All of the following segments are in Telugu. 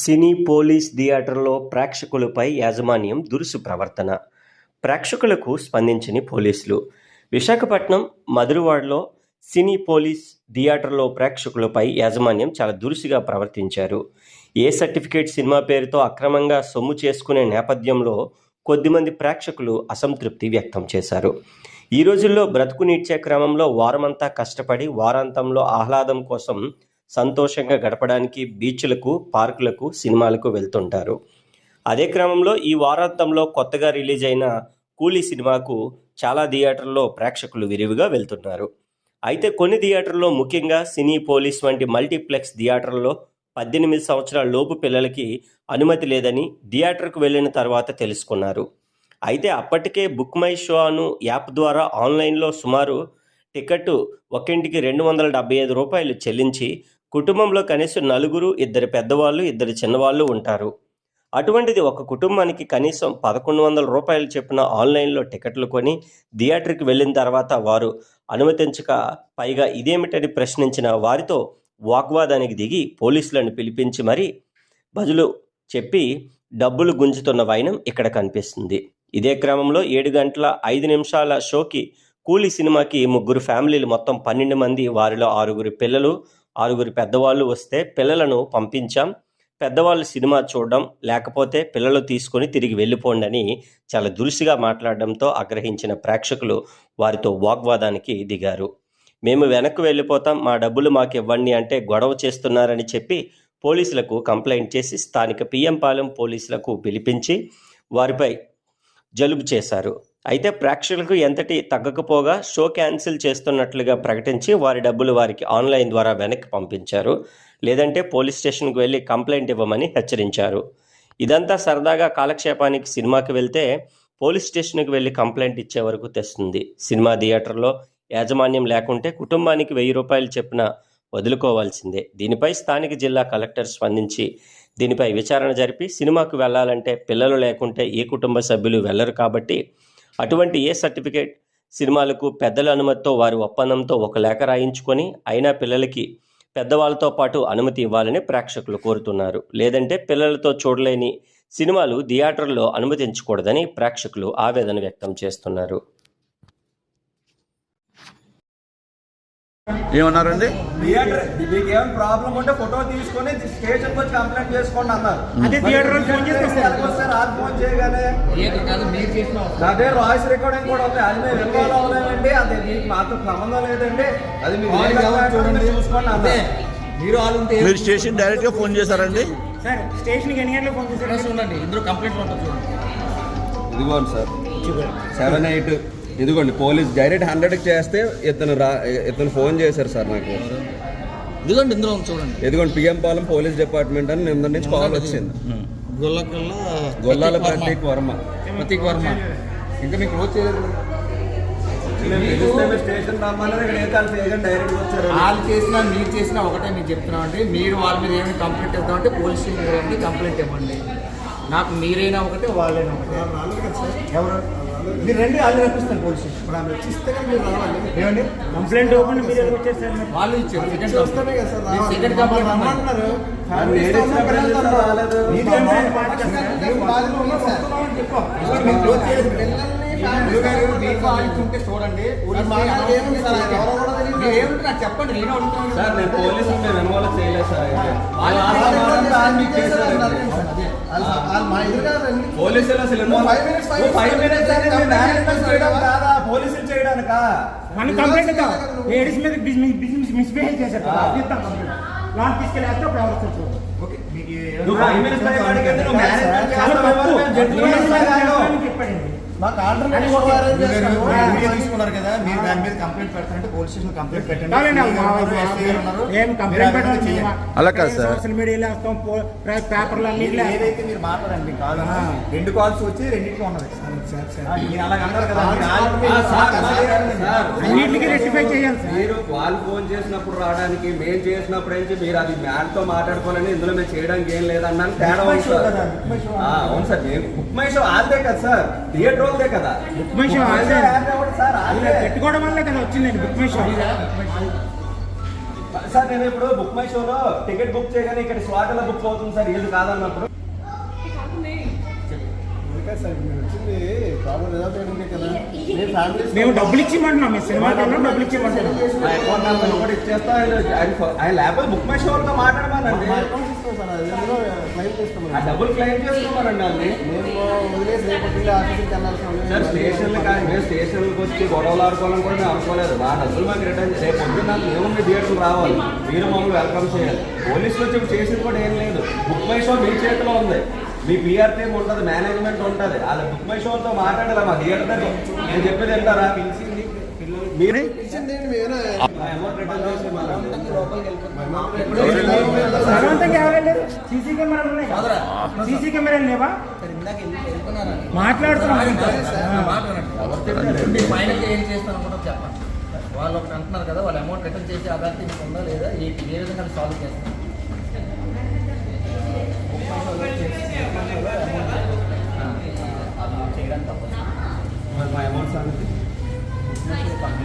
సినీ పోలీస్ థియేటర్లో ప్రేక్షకులపై యాజమాన్యం దురుసు ప్రవర్తన. ప్రేక్షకులకు స్పందించని పోలీసులు. విశాఖపట్నం మధురవాడలో సినీ పోలీస్ థియేటర్లో ప్రేక్షకులపై యాజమాన్యం చాలా దురుసుగా ప్రవర్తించారు. ఏ సర్టిఫికేట్ సినిమా పేరుతో అక్రమంగా సొమ్ము చేసుకునే నేపథ్యంలో కొద్దిమంది ప్రేక్షకులు అసంతృప్తి వ్యక్తం చేశారు. ఈ రోజుల్లో బ్రతుకు నీడ్చే క్రమంలో వారమంతా కష్టపడి వారాంతంలో ఆహ్లాదం కోసం సంతోషంగా గడపడానికి బీచ్లకు పార్కులకు సినిమాలకు వెళ్తుంటారు. అదే క్రమంలో ఈ వారాంతంలో కొత్తగా రిలీజ్ అయిన కూలీ సినిమాకు చాలా థియేటర్లో ప్రేక్షకులు విరివిగా వెళ్తున్నారు. అయితే కొన్ని థియేటర్లో ముఖ్యంగా సినీ పోలీస్ వంటి మల్టీప్లెక్స్ థియేటర్లో పద్దెనిమిది సంవత్సరాల లోపు పిల్లలకి అనుమతి లేదని థియేటర్కు వెళ్ళిన తర్వాత తెలుసుకున్నారు. అయితే అప్పటికే బుక్ మై షో అను యాప్ ద్వారా ఆన్లైన్లో సుమారు టికెట్ ఒకింటికి రెండు వందల డెబ్బై ఐదు రూపాయలు చెల్లించి కుటుంబంలో కనీసం నలుగురు ఇద్దరు పెద్దవాళ్ళు ఇద్దరు చిన్నవాళ్ళు ఉంటారు. అటువంటిది ఒక కుటుంబానికి కనీసం పదకొండు వందల రూపాయలు చెప్పిన ఆన్లైన్లో టికెట్లు కొని థియేటర్కి వెళ్ళిన తర్వాత వారు అనుమతించక పైగా ఇదేమిటని ప్రశ్నించిన వారితో వాగ్వాదానికి దిగి పోలీసులను పిలిపించి మరీ బదులు చెప్పి డబ్బులు గుంజుతున్న వైనం ఇక్కడ కనిపిస్తుంది. ఇదే క్రమంలో ఏడు గంటల ఐదు నిమిషాల షోకి కూలీ సినిమాకి ముగ్గురు ఫ్యామిలీలు మొత్తం పన్నెండు మంది వారిలో ఆరుగురు పిల్లలు ఆరుగురు పెద్దవాళ్ళు వస్తే పిల్లలను పంపించాం. పెద్దవాళ్ళు సినిమా చూడడం లేకపోతే పిల్లలు తీసుకొని తిరిగి వెళ్ళిపోండి అని చాలా దురుసుగా మాట్లాడడంతో ఆగ్రహించిన ప్రేక్షకులు వారితో వాగ్వాదానికి దిగారు. మేము వెనక్కి వెళ్ళిపోతాం మా డబ్బులు మాకు ఇవ్వండి అంటే గొడవ చేస్తున్నారని చెప్పి పోలీసులకు కంప్లైంట్ చేసి స్థానిక పిఎం పాలెం పోలీసులకు పిలిపించి వారిపై జలుబు చేశారు. అయితే ప్రేక్షకులకు ఎంతటి తగ్గకపోగా షో క్యాన్సిల్ చేస్తున్నట్లుగా ప్రకటించి వారి డబ్బులు వారికి ఆన్లైన్ ద్వారా వెనక్కి పంపించారు. లేదంటే పోలీస్ స్టేషన్కి వెళ్ళి కంప్లైంట్ ఇవ్వమని హెచ్చరించారు. ఇదంతా సరదాగా కాలక్షేపానికి సినిమాకి వెళ్తే పోలీస్ స్టేషన్కి వెళ్ళి కంప్లైంట్ ఇచ్చే వరకు తెస్తుంది. సినిమా థియేటర్లో యాజమాన్యం లేకుంటే కుటుంబానికి వెయ్యి రూపాయలు చెప్పిన వదులుకోవాల్సిందే. దీనిపై స్థానిక జిల్లా కలెక్టర్ స్పందించి దీనిపై విచారణ జరిపి సినిమాకు వెళ్ళాలంటే పిల్లలు లేకుంటే ఏ కుటుంబ సభ్యులు వెళ్ళరు కాబట్టి అటువంటి ఏ సర్టిఫికేట్? సినిమాలకు పెద్దల అనుమతితో వారి ఒప్పందంతో ఒక లేఖ రాయించుకొని అయినా పిల్లలకి పెద్దవాళ్ళతో పాటు అనుమతి ఇవ్వాలని ప్రేక్షకులు కోరుతున్నారు. లేదంటే పిల్లలతో చూడలేని సినిమాలు థియేటర్లో అనుమతించకూడదని ప్రేక్షకులు ఆవేదన వ్యక్తం చేస్తున్నారు. ఏమన్నారండి? థియేటర్. మీకు ఏమైనా ప్రాబ్లం ఉంటే ఫోటో తీసుకొని స్టేషన్ వచ్చి కంప్లైంట్ చేసుకోండి అన్నారు. అదే థియేటర్ ఫోన్ చేయగానే. వాయిస్ రికార్డింగ్ కూడా ఉంది. అది మేము ఇన్వాల్వ్ అవ్వలేదండి. అది మీకు మాతో సంబంధం లేదండి. అది మీరు. చూసుకోండి అదే మీరు వాళ్ళు ఉంటే మీరు స్టేషన్ డైరెక్ట్గా ఫోన్ చేశారండి? సార్ స్టేషన్కి ఎన్ని గంటలకు ఫోన్ చేశారు? ఇందులో కంప్లైంట్ ఉంటుంది చూడండి. ఇదిగోండి సార్. సెవెన్ ఎయిట్ ఇదిగోండి పోలీస్ డైరెక్ట్ హండ్రెడ్కి చేస్తే ఇతను రా ఇతను ఫోన్ చేశారు సార్ నాకు. ఇదిగోండి ఇందులో ఉంది చూడండి. ఇదిగోండి పిఎం పాలెం పోలీస్ డిపార్ట్మెంట్ అని నిన్న నుంచి కాల్ వచ్చింది. గొల్లకల్లా గొల్లాల ప్రతీక్ వర్మ. ప్రతీక్ వర్మ. ఇంకా మీకు రోజు చేయలేదు? వాళ్ళు చేసినా మీరు చేసినా ఒకటే మీకు చెప్తున్నాం అంటే మీరు వాళ్ళ మీద ఏమైనా కంప్లైంట్ ఇద్దామంటే పోలీస్ స్టేషన్ కంప్లైంట్ ఇవ్వండి. నాకు మీరైనా ఒకటే వాళ్ళైనా ఒకటే. ఎవరు? మీరు రెండు వాళ్ళు రప్పిస్తాను పోలీస్ స్టేషన్. ఏమండి? కంప్లైంట్ ఓపెన్ మీరు ఎందుకు వచ్చారు సార్ మరి? వాళ్ళు ఇచ్చారు సెకండ్ కంప్లైంట్ కంప్లైంట్ కదా సార్. ఉంటే చూడండి పోలీస్ చెప్పండి నేను సార్ నేను పోలీసులు మేము ఇన్వాల్వ్ చేయలేదు సార్ పోలీసులు అసలు ఫైవ్ మినిట్స్ పోలీసులు చేయడానికా మనం కంప్లైంట్ ఇద్దాం లేడీస్ మీద బిజినెస్ బిజినెస్ మిస్బిహేవ్ చేశారు కదా, అది ఇద్దాం కంప్లైంట్ లాంగ్ తీసుకెళ్ళేస్తే చూడండి. ఓకే మీకు ఫైవ్ మినిట్స్ మాకు ఆర్డర్ తీసుకున్నారు కదా మీరు దాని మీద కంప్లైంట్ పెడతారంటే పోలీస్ స్టేషన్ కంప్లైంట్ పెట్టండి. అలా కాదు సార్. సోషల్ మీడియాలో వేస్తాం పేపర్లు అన్నింటిలో. ఏదైతే మీరు మాట్లాడండి కాదు. రెండు కాల్స్ వచ్చి రెండింటికి ఉన్నది. మీరు అలా అన్నారు కదా మీరు ఆ, ఆల్రెడీ- సార్, సార్, సార్. అన్నిటికీ రెక్టిఫై చేయాలి సార్. మీరు వాళ్ళు ఫోన్ చేసినప్పుడు రావడానికి మేము చేసినప్పుడు నుంచి మీరు అది మ్యాన్తో మాట్లాడుకోవాలని ఇందులో మేము చేయడానికి ఏం లేదన్నాను తేడా ఉంది సార్. ఆ, అవును సార్ బుక్ మై షో ఆల్దే కదా సార్. థియేటర్ వాళ్ళదే కదా. Book my show. పెట్టుకోవడం వల్లే కదా వచ్చిందండి బుక్ మై షో సార్ నేను ఇప్పుడు బుక్ మై షోలో టికెట్ బుక్ చేయగానే ఇక్కడ స్లాట్ ఎలా బుక్ అవుతుంది సార్? ఏది కాదన్నప్పుడు. మేము డబ్బులు ఇచ్చిమంటున్నాం మీ సినిమా డబ్బులు ఇచ్చిమంటున్నాం. నా అకౌంట్ నెంబర్ కూడా ఇచ్చేస్తా ఆయన- లేకపోతే బుక్ మై షోతో మాట్లాడమనండి. డబ్బులు క్లెయిమ్ చేసుకోమనండి అండి సార్ స్టేషన్లు కానీ మేము స్టేషన్లకు వచ్చి గొడవలు ఆడుకోవాలని కూడా మేము అనుకోలేదు. మా డబ్బులు మాకు రిటర్న్ రేపు పొద్దున్న మేము మీ థియేటర్లు రావాలి. మీరు మమ్మల్ని వెల్కమ్ చేయాలి. పోలీసులు వచ్చి చేసేది కూడా ఏం లేదు. బుక్ మై షో మీ చేతిలో ఉంది. మీ పిఆర్ టీమ్ ఉంటుంది మేనేజ్మెంట్ ఉంటుంది. వాళ్ళ బుక్ మై షోతో మాట్లాడాలి మా థియేటర్ దగ్గర? నేను చెప్పేది వింటారా? మీరు మా మాట్లాడుతున్నాం. వాళ్ళు ఒకటి అంటున్నారు కదా వాళ్ళ అమౌంట్ రిటర్న్ చేసే మీకు ఉందా లేదా? ఏ విధంగా సాల్వ్ చేస్తాను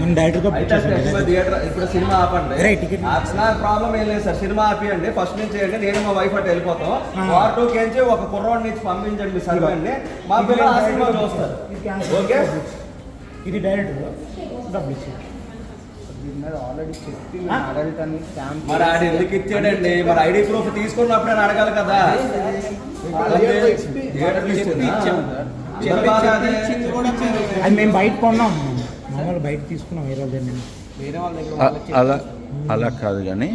అసలు సినిమా థియేటర్ ఇప్పుడు సినిమా ఆపండి. రైట్, టికెట్ నా ప్రాబ్లం ఏం లేదు సార్. సినిమా ఆపియండి. ఫస్ట్ నుంచి చేయండి. నేను మా వైఫ్ అటు వెళ్ళిపోతాం. వార్ టూ కేంచి ఒక కుర్రోడ్ నుంచి పంపించండి మీ సర్వేండి మా పిల్లలు ఆ సినిమా చూస్తారు. ఓకే ఇది డైరెక్ట్ డబ్బులు ఇచ్చి మరి ఆడు ఎందుకు ఇచ్చాడండి? మరి ఐడి ప్రూఫ్ తీసుకున్నప్పుడు నేను అడగాలి కదా. మేము బయట కొన్నాం. మామూలు బయట తీసుకున్నాం వేరే వాళ్ళ అలా అలా కాదు కానీ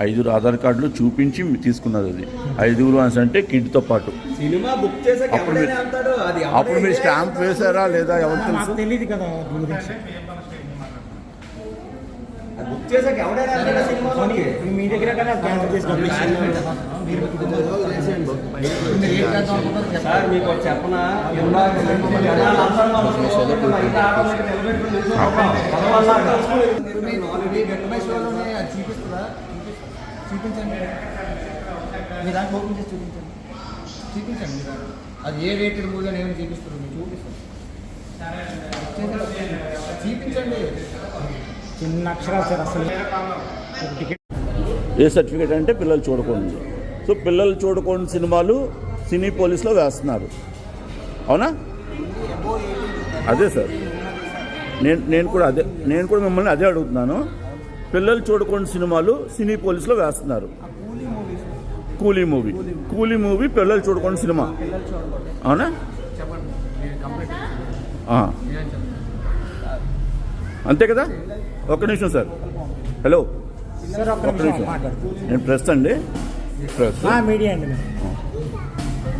ఐదుగురు ఆధార్ కార్డులు చూపించి తీసుకున్నది అది. ఐదుగురు అని అంటే కిడ్తో పాటు. సినిమా బుక్ చేసాక అప్పుడు మీరు- అప్పుడు మీరు స్టాంప్ వేశారా లేదా ఎవరు తెలియదు కదా బుక్ చేసాక ఎవడైనా మీ దగ్గర కదా క్యాన్సిల్ చేసి సార్ మీకు చెప్పనా? చూపించండి మీ దాంట్లో ఓపెన్ చేసి చూపించండి చూపించండి. అది ఏ రేటెడ్ మూవీ అని ఏమైనా చూపిస్తారు మీరు చూపిస్తారు చూపించండి చిన్న అక్షరాలు సార్ అసలు టికెట్ ఏ సర్టిఫికేట్ అంటే పిల్లలు చూడకూడదు. సో పిల్లలు చూడకూడని సినిమాలు సినీ పోలీసులో వేస్తున్నారు. అవునా? అదే సార్. నేను నేను కూడా అదే నేను కూడా మిమ్మల్ని అదే అడుగుతున్నాను. పిల్లలు చూడకూడని సినిమాలు సినీ పోలీసులో వేస్తున్నారు. కూలీ మూవీ. కూలీ మూవీ పిల్లలు చూడకూడని సినిమా. అవునా? అంతే కదా? ఒక్క నిమిషం సార్. హలో. నేను ప్రెస్ అండి? మీడియా అండి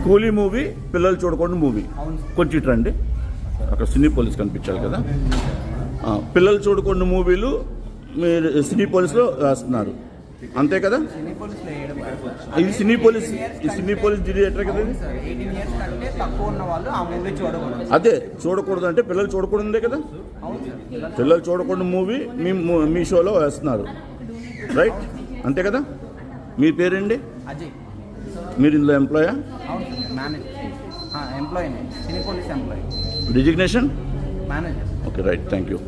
కూలీ మూవీ పిల్లలు చూడకూడని మూవీ. కొంచెం రండి. అక్కడ సినీ పోలీస్ కనిపించాలి కదా. పిల్లలు చూడకూడని మూవీలు మీరు సినీ పోలీస్లో వేస్తున్నారు అంతే కదా? ఇది cine police cine police theatre కదా చూడకూడదు. అదే చూడకూడదు అంటే పిల్లలు చూడకూడదే కదా? పిల్లలు చూడకూడని మూవీ మూ- మీ షోలో వేస్తున్నారు. రైట్ అంతే కదా? మీ పేరేంటి అజయ్. మీరు ఇందులో ఎంప్లాయా designation okay right thank you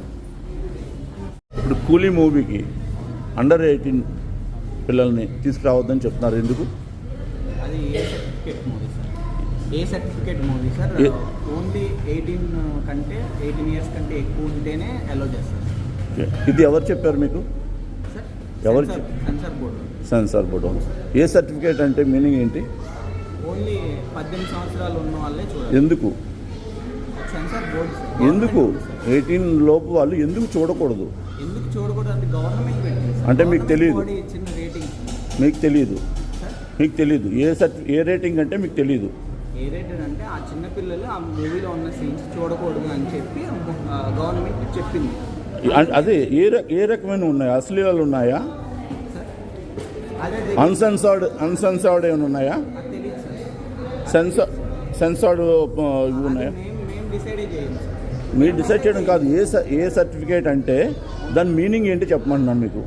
ఇప్పుడు కూలీ మూవీకి అండర్ ఎయిటీన్ పిల్లల్ని తీసుకురావద్దని చెప్తున్నారు. ఎందుకు? అది A certificate movie sir A certificate movie sir only eighteen కంటే ఎయిటీన్ ఇయర్స్ కంటే ఎక్కువ ఉంటేనే అలో చేస్తారు. ఇది ఎవరు చెప్పారు మీకు? ఎవరు? సెన్సార్ బోర్డు ఏ సర్టిఫికేట్ అంటే మీనింగ్ ఏంటి? ఓన్లీ పద్దెనిమిది సంవత్సరాలు ఉన్న వాళ్ళే చూడాలి. ఎందుకు? ఎందుకు. ఎయిటీన్ లోపు వాళ్ళు ఎందుకు చూడకూడదు? ఎందుకు చూడకూడదు? అంటే గవర్నమెంట్ మీకు రేటింగ్ మీకు తెలియదు మీకు తెలియదు ఏ సర్టి ఏ రేటింగ్ అంటే మీకు తెలియదు ఏ రేటెడ్ అంటే ఆ చిన్న పిల్లలు ఆ మూవీలో ఉన్న సీన్స్ చూడకూడదు అని చెప్పి గవర్నమెంట్ చెప్పింది. అదే ఏ ర- ఏ రకమైన ఉన్నాయా? అశ్లీలాలు ఉన్నాయా? సార్ అదే అన్సెన్సార్డ్ అన్సెన్సార్డ్ ఏమైనా ఉన్నాయా? అది సెన్సార్ సెన్సార్డ్ ఇవి ఉన్నాయా? మీరు డిసైడ్ చేయడం కాదు. ఏ స- ఏ సర్టిఫికేట్ అంటే దాని మీనింగ్ ఏంటి చెప్పమంటున్నాను మీకు.